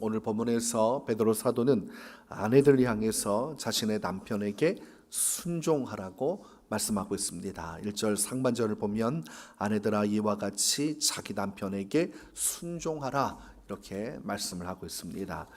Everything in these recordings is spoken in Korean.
오늘 본문에서 베드로 사도는 아내들 향해서 자신의 남편에게 순종하라고 말씀하고 있습니다. 1절 상반절을 보면 아내들아 이와 같이 자기 남편에게 순종하라 이렇게 말씀을 하고 있습니다.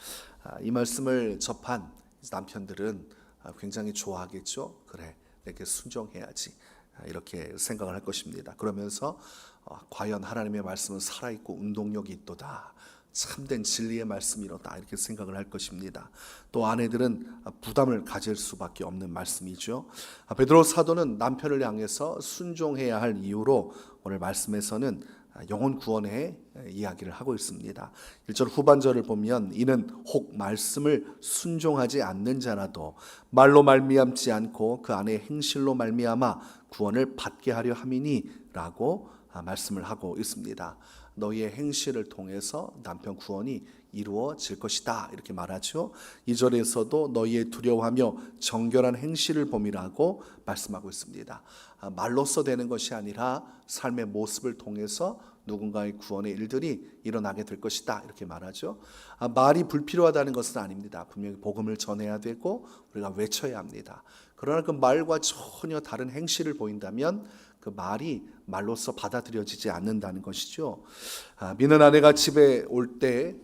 아, 이 말씀을 접한 남편들은 아, 굉장히 좋아하겠죠. 그래, 내게 순종해야지. 아, 이렇게 생각을 할 것입니다. 그러면서 어, 과연 하나님의 말씀은 살아있고 운동력이 있도다. 참된 진리의 말씀이로다 이렇게 생각을 할 것입니다. 또 아내들은 부담을 가질 수밖에 없는 말씀이죠. 아, 베드로 사도는 남편을 향해서 순종해야 할 이유로 오늘 말씀에서는 영혼 구원의 이야기를 하고 있습니다. 1절 후반절을 보면 이는 혹 말씀을 순종하지 않는 자라도 말로 말미암지 않고 그 안에 행실로 말미암아 구원을 받게 하려 함이니라고 아, 말씀을 하고 있습니다. 너희의 행실을 통해서 남편 구원이 이루어질 것이다 이렇게 말하죠. 이 절에서도 너희의 두려워하며 정결한 행실을 봄이라고 말씀하고 있습니다. 아, 말로써 되는 것이 아니라 삶의 모습을 통해서 누군가의 구원의 일들이 일어나게 될 것이다 이렇게 말하죠. 아, 말이 불필요하다는 것은 아닙니다. 분명히 복음을 전해야 되고 우리가 외쳐야 합니다. 그러나 그 말과 전혀 다른 행실을 보인다면 그 말이 말로써 받아들여지지 않는다는 것이죠. 아, 믿는 아내가 집에 올 때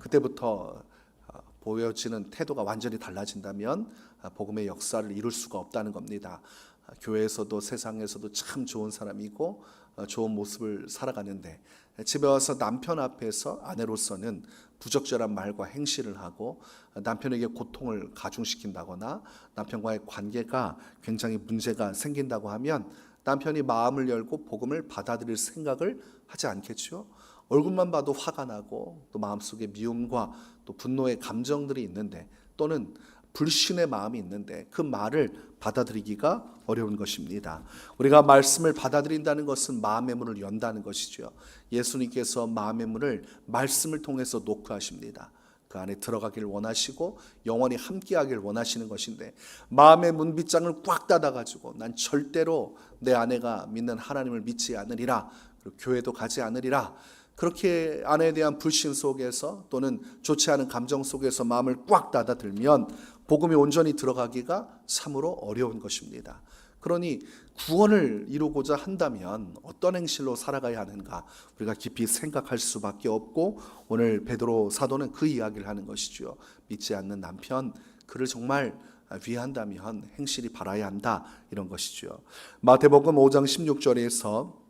그때부터 아, 보여지는 태도가 완전히 달라진다면 아, 복음의 역사를 이룰 수가 없다는 겁니다. 아, 교회에서도 세상에서도 참 좋은 사람이고 어, 좋은 모습을 살아가는데 집에 와서 남편 앞에서 아내로서는 부적절한 말과 행실을 하고 남편에게 고통을 가중시킨다거나 남편과의 관계가 굉장히 문제가 생긴다고 하면 남편이 마음을 열고 복음을 받아들일 생각을 하지 않겠죠. 얼굴만 봐도 화가 나고 또 마음속에 미움과 또 분노의 감정들이 있는데 또는 불신의 마음이 있는데 그 말을 받아들이기가 어려운 것입니다. 우리가 말씀을 받아들인다는 것은 마음의 문을 연다는 것이죠. 예수님께서 마음의 문을 말씀을 통해서 노크하십니다. 그 안에 들어가길 원하시고 영원히 함께하길 원하시는 것인데 마음의 문빗장을 꽉 닫아가지고 난 절대로 내 아내가 믿는 하나님을 믿지 않으리라 그리고 교회도 가지 않으리라 그렇게 아내에 대한 불신 속에서 또는 좋지 않은 감정 속에서 마음을 꽉 닫아들면 복음이 온전히 들어가기가 참으로 어려운 것입니다. 그러니 구원을 이루고자 한다면 어떤 행실로 살아가야 하는가 우리가 깊이 생각할 수밖에 없고 오늘 베드로 사도는 그 이야기를 하는 것이죠. 믿지 않는 남편 그를 정말 위한다면 행실이 바라야 한다 이런 것이죠. 마태복음 5장 16절에서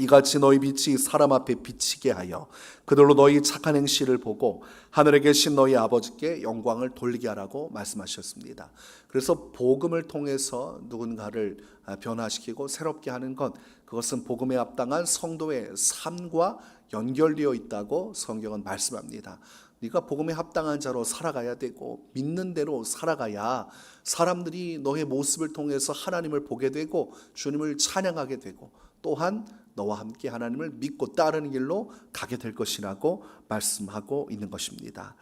이같이 너희 빛이 사람 앞에 비치게 하여 그들로 너희 착한 행실을 보고 하늘에 계신 너희 아버지께 영광을 돌리게 하라고 말씀하셨습니다. 그래서 복음을 통해서 누군가를 변화시키고 새롭게 하는 것 그것은 복음에 합당한 성도의 삶과 연결되어 있다고 성경은 말씀합니다. 네가 복음에 합당한 자로 살아가야 되고 믿는 대로 살아가야 사람들이 너의 모습을 통해서 하나님을 보게 되고 주님을 찬양하게 되고 또한 너와 함께 하나님을 믿고 따르는 길로 가게 될 것이라고 말씀하고 있는 것입니다.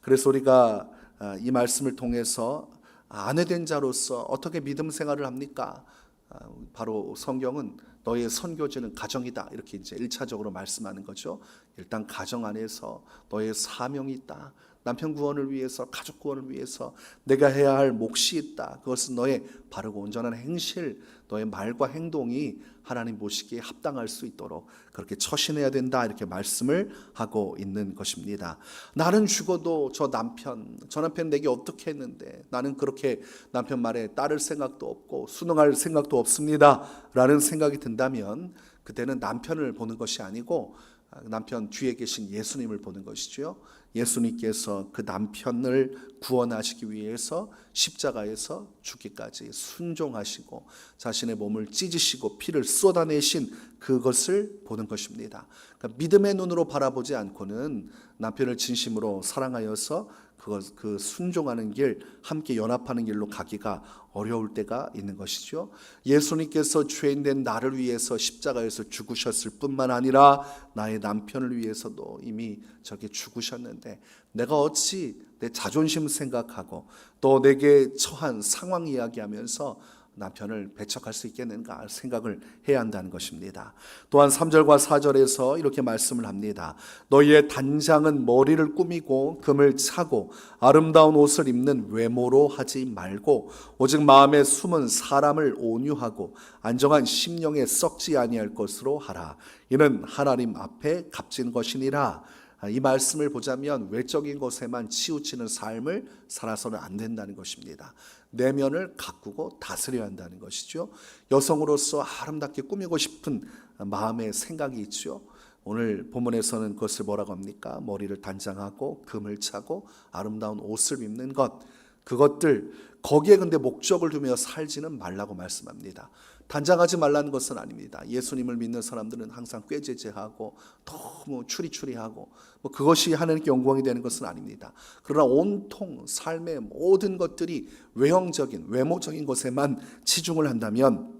그래서 우리가 아, 이 말씀을 통해서 아내된 자로서 어떻게 믿음 생활을 합니까? 아, 바로 성경은 너의 선교지는 가정이다. 이렇게 이제 1차적으로 말씀하는 거죠. 일단 가정 안에서 너의 사명이 있다. 남편 구원을 위해서 가족 구원을 위해서 내가 해야 할 몫이 있다. 그것은 너의 바르고 온전한 행실, 너의 말과 행동이 하나님 보시기에 합당할 수 있도록 그렇게 처신해야 된다. 이렇게 말씀을 하고 있는 것입니다. 나는 죽어도 저 남편, 저 남편 내게 어떻게 했는데 나는 그렇게 남편 말에 따를 생각도 없고 순응할 생각도 없습니다. 라는 생각이 든다면 그때는 남편을 보는 것이 아니고 남편 뒤에 계신 예수님을 보는 것이죠. 예수님께서 그 남편을 구원하시기 위해서 십자가에서 죽기까지 순종하시고 자신의 몸을 찢으시고 피를 쏟아내신 그것을 보는 것입니다. 그러니까 믿음의 눈으로 바라보지 않고는 남편을 진심으로 사랑하여서 그것 그 순종하는 길 함께 연합하는 길로 가기가 어려울 때가 있는 것이죠. 예수님께서 죄인된 나를 위해서 십자가에서 죽으셨을 뿐만 아니라 나의 남편을 위해서도 이미 저게 죽으셨는데 내가 어찌 내 자존심 생각하고 또 내게 처한 상황 이야기하면서 남편을 배척할 수 있겠는가 생각을 해야 한다는 것입니다. 또한 3절과 4절에서 이렇게 말씀을 합니다. 너희의 단장은 머리를 꾸미고 금을 차고 아름다운 옷을 입는 외모로 하지 말고 오직 마음에 숨은 사람을 온유하고 안정한 심령에 썩지 아니할 것으로 하라. 이는 하나님 앞에 값진 것이니라. 아, 이 말씀을 보자면 외적인 것에만 치우치는 삶을 살아서는 안 된다는 것입니다. 내면을 가꾸고 다스려야 한다는 것이죠. 여성으로서 아름답게 꾸미고 싶은 마음의 생각이 있죠. 오늘 본문에서는 그것을 뭐라고 합니까? 머리를 단장하고 금을 차고 아름다운 옷을 입는 것. 그것들 거기에 근데 목적을 두며 살지는 말라고 말씀합니다. 단장하지 말라는 것은 아닙니다. 예수님을 믿는 사람들은 항상 꾀죄죄하고 너무 추리추리하고 뭐 그것이 하나님께 영광이 되는 것은 아닙니다. 그러나 온통 삶의 모든 것들이 외형적인 외모적인 것에만 치중을 한다면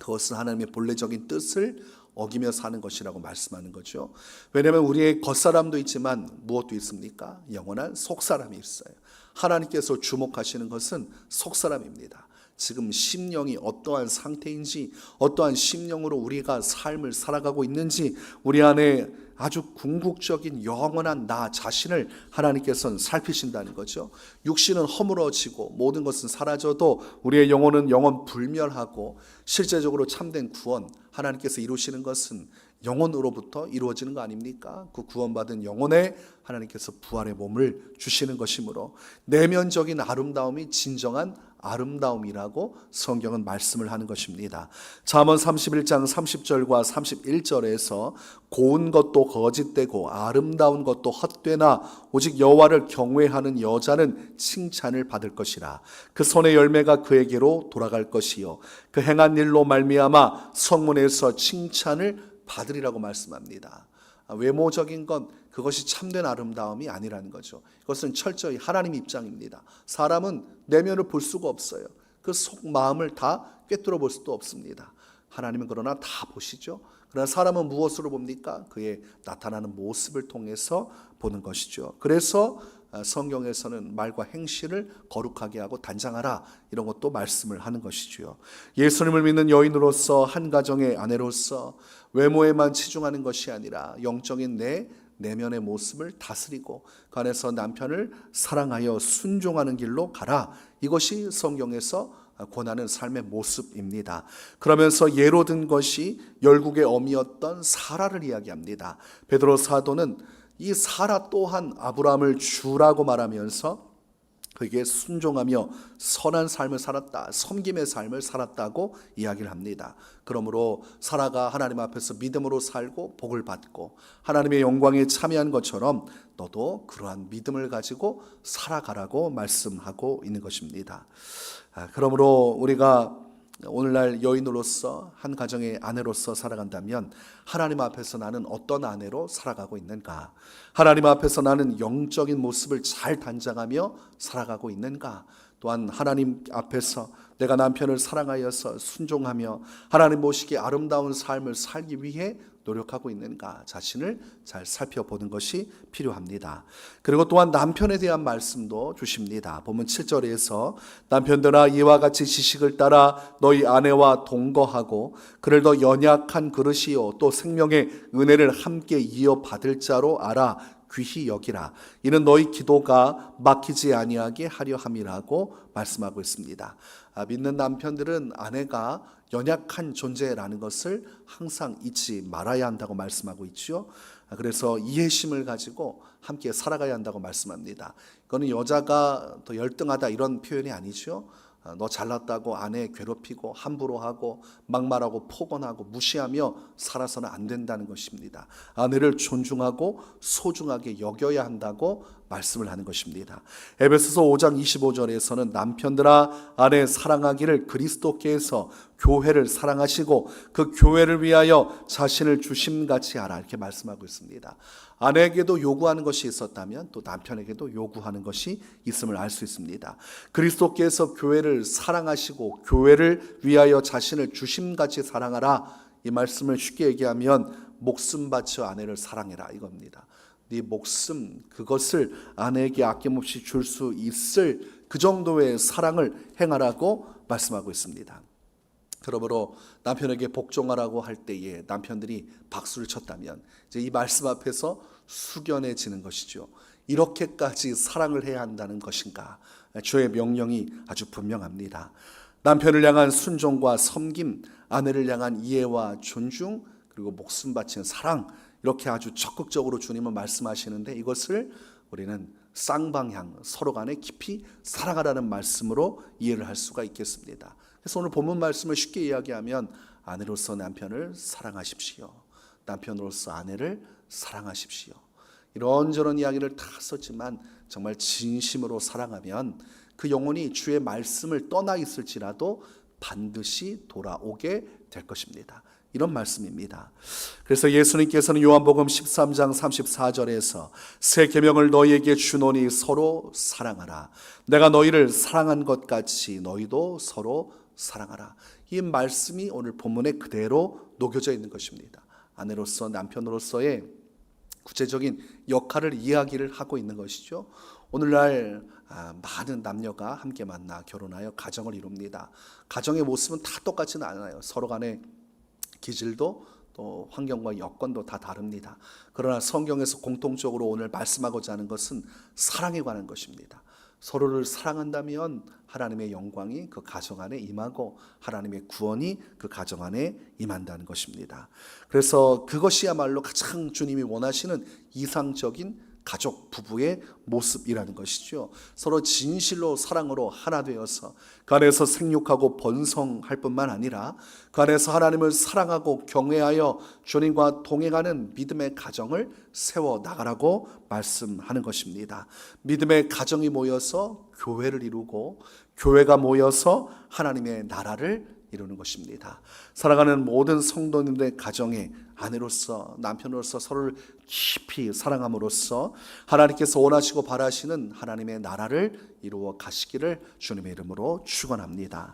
그것은 하나님의 본래적인 뜻을 어기며 사는 것이라고 말씀하는 거죠. 왜냐하면 우리의 겉사람도 있지만 무엇도 있습니까? 영원한 속사람이 있어요. 하나님께서 주목하시는 것은 속사람입니다. 지금 심령이 어떠한 상태인지, 어떠한 심령으로 우리가 삶을 살아가고 있는지, 우리 안에 아주 궁극적인 영원한 나 자신을 하나님께서는 살피신다는 거죠. 육신은 허물어지고 모든 것은 사라져도 우리의 영혼은 영원 불멸하고 실제적으로 참된 구원 하나님께서 이루시는 것은 영혼으로부터 이루어지는 거 아닙니까? 그 구원받은 영혼에 하나님께서 부활의 몸을 주시는 것이므로 내면적인 아름다움이 진정한 아름다움이라고 성경은 말씀을 하는 것입니다. 잠언 31장 30절과 31절에서 고운 것도 거짓되고 아름다운 것도 헛되나 오직 여호와를 경외하는 여자는 칭찬을 받을 것이라 그 손의 열매가 그에게로 돌아갈 것이요 그 행한 일로 말미암아 성문에서 칭찬을 받으리라고 말씀합니다. 외모적인 건 그것이 참된 아름다움이 아니라는 거죠. 그것은 철저히 하나님 입장입니다. 사람은 내면을 볼 수가 없어요. 그 속 마음을 다 꿰뚫어 볼 수도 없습니다. 하나님은 그러나 다 보시죠. 그러나 사람은 무엇으로 봅니까? 그의 나타나는 모습을 통해서 보는 것이죠. 그래서 성경에서는 말과 행실을 거룩하게 하고 단장하라 이런 것도 말씀을 하는 것이지요. 예수님을 믿는 여인으로서 한 가정의 아내로서 외모에만 치중하는 것이 아니라 영적인 내 내면의 모습을 다스리고 그 안에서 남편을 사랑하여 순종하는 길로 가라. 이것이 성경에서 권하는 삶의 모습입니다. 그러면서 예로 든 것이 열국의 어미였던 사라를 이야기합니다. 베드로 사도는 이 사라 또한 아브라함을 주라고 말하면서 그에게 순종하며 선한 삶을 살았다. 섬김의 삶을 살았다고 이야기를 합니다. 그러므로 사라가 하나님 앞에서 믿음으로 살고 복을 받고 하나님의 영광에 참여한 것처럼 너도 그러한 믿음을 가지고 살아가라고 말씀하고 있는 것입니다. 아, 그러므로 우리가 오늘날 여인으로서 한 가정의 아내로서 살아간다면 하나님 앞에서 나는 어떤 아내로 살아가고 있는가? 하나님 앞에서 나는 영적인 모습을 잘 단장하며 살아가고 있는가? 또한 하나님 앞에서 내가 남편을 사랑하여서 순종하며 하나님 모시기 아름다운 삶을 살기 위해 노력하고 있는가 자신을 잘 살펴보는 것이 필요합니다. 그리고 또한 남편에 대한 말씀도 주십니다. 보면 7절에서 남편들아 이와 같이 지식을 따라 너희 아내와 동거하고 그를 더 연약한 그릇이요 또 생명의 은혜를 함께 이어 받을 자로 알아 귀히 여기라. 이는 너희 기도가 막히지 아니하게 하려 함이라고 말씀하고 있습니다. 아, 믿는 남편들은 아내가 연약한 존재라는 것을 항상 잊지 말아야 한다고 말씀하고 있죠. 아, 그래서 이해심을 가지고 함께 살아가야 한다고 말씀합니다. 그거는 여자가 더 열등하다 이런 표현이 아니죠. 아, 너 잘났다고 아내 괴롭히고 함부로 하고 막말하고 폭언하고 무시하며 살아서는 안 된다는 것입니다. 아내를 존중하고 소중하게 여겨야 한다고 말씀을 하는 것입니다. 에베소서 5장 25절에서는 남편들아 아내 사랑하기를 그리스도께서 교회를 사랑하시고 그 교회를 위하여 자신을 주심같이 하라 이렇게 말씀하고 있습니다. 아내에게도 요구하는 것이 있었다면 또 남편에게도 요구하는 것이 있음을 알 수 있습니다. 그리스도께서 교회를 사랑하시고 교회를 위하여 자신을 주심같이 사랑하라 이 말씀을 쉽게 얘기하면 목숨 바쳐 아내를 사랑해라 이겁니다. 네 목숨 그것을 아내에게 아낌없이 줄 수 있을 그 정도의 사랑을 행하라고 말씀하고 있습니다. 그러므로 남편에게 복종하라고 할 때에 남편들이 박수를 쳤다면 이제 이 말씀 앞에서 숙연해지는 것이죠. 이렇게까지 사랑을 해야 한다는 것인가? 주의 명령이 아주 분명합니다. 남편을 향한 순종과 섬김, 아내를 향한 이해와 존중, 그리고 목숨 바치는 사랑 이렇게 아주 적극적으로 주님은 말씀하시는데 이것을 우리는 쌍방향 서로 간에 깊이 사랑하라는 말씀으로 이해를 할 수가 있겠습니다. 그래서 오늘 본문 말씀을 쉽게 이야기하면 아내로서 남편을 사랑하십시오. 남편으로서 아내를 사랑하십시오. 이런저런 이야기를 다 썼지만 정말 진심으로 사랑하면 그 영혼이 주의 말씀을 떠나 있을지라도 반드시 돌아오게 될 것입니다. 이런 말씀입니다. 그래서 예수님께서는 요한복음 13장 34절에서 새 계명을 너희에게 주노니 서로 사랑하라. 내가 너희를 사랑한 것 같이 너희도 서로 사랑하라. 이 말씀이 오늘 본문에 그대로 녹여져 있는 것입니다. 아내로서 남편으로서의 구체적인 역할을 이야기를 하고 있는 것이죠. 오늘날 아, 많은 남녀가 함께 만나 결혼하여 가정을 이룹니다. 가정의 모습은 다 똑같지는 않아요. 서로 간에 기질도 또 환경과 여건도 다 다릅니다. 그러나 성경에서 공통적으로 오늘 말씀하고자 하는 것은 사랑에 관한 것입니다. 서로를 사랑한다면 하나님의 영광이 그 가정 안에 임하고 하나님의 구원이 그 가정 안에 임한다는 것입니다. 그래서 그것이야말로 가장 주님이 원하시는 이상적인 가족 부부의 모습이라는 것이죠. 서로 진실로 사랑으로 하나 되어서 그 안에서 생육하고 번성할 뿐만 아니라 그 안에서 하나님을 사랑하고 경외하여 주님과 동행하는 믿음의 가정을 세워 나가라고 말씀하는 것입니다. 믿음의 가정이 모여서 교회를 이루고 교회가 모여서 하나님의 나라를 이루는 것입니다. 사랑하는 모든 성도님들의 가정에 아내로서 남편으로서 서로를 깊이 사랑함으로써 하나님께서 원하시고 바라시는 하나님의 나라를 이루어 가시기를 주님의 이름으로 축원합니다.